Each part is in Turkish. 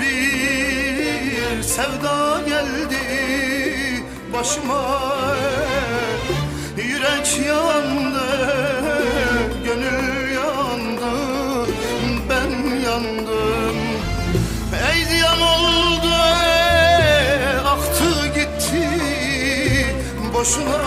bir sevda geldi başıma. Yürek yandı, gönül yandı, ben yandım. Ey oldu, aktı gitti boşuna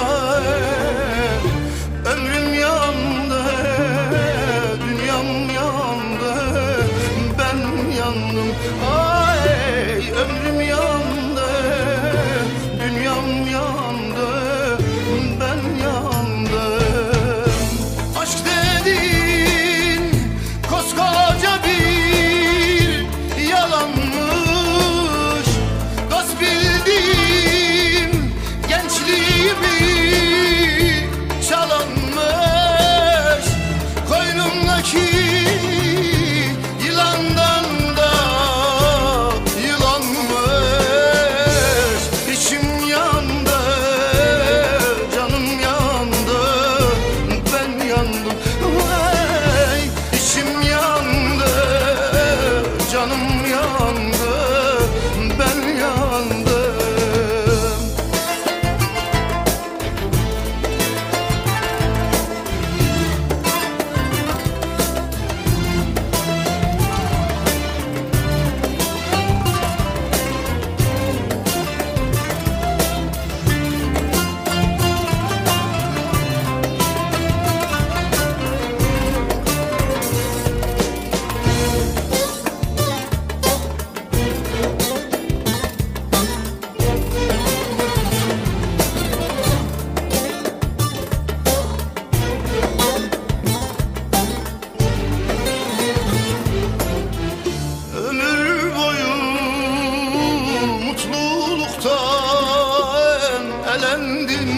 verdim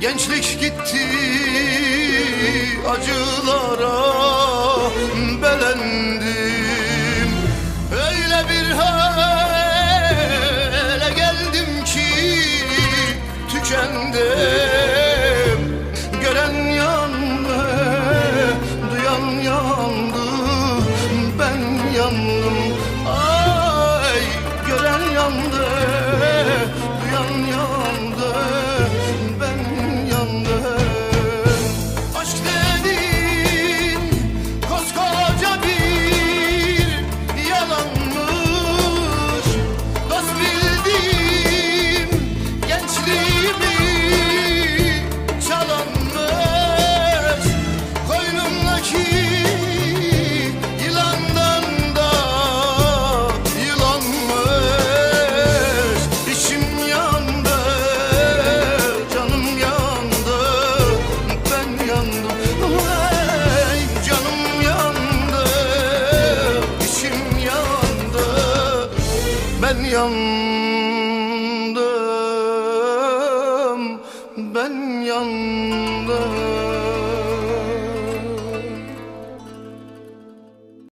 Gençlik gitti acılara belendim Ben yandım Ben yandım.